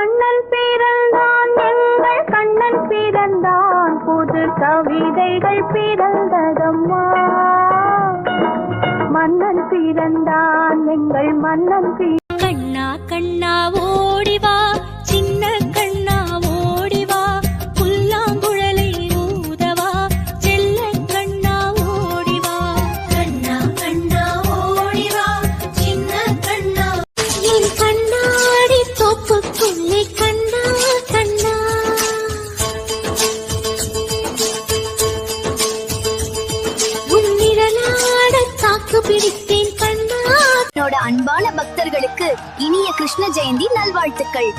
கண்ணன் பிறந்தான் எங்கள் கண்ணன் பிறந்தான் புது கவிதைகள் பிறந்ததம்மா. மன்னன் பிறந்தான் எங்கள் மன்னன் கண்ணா கண்ணா என்னோட அன்பான பக்தர்களுக்கு இனிய கிருஷ்ண ஜெயந்தி நல்வாழ்த்துக்கள்.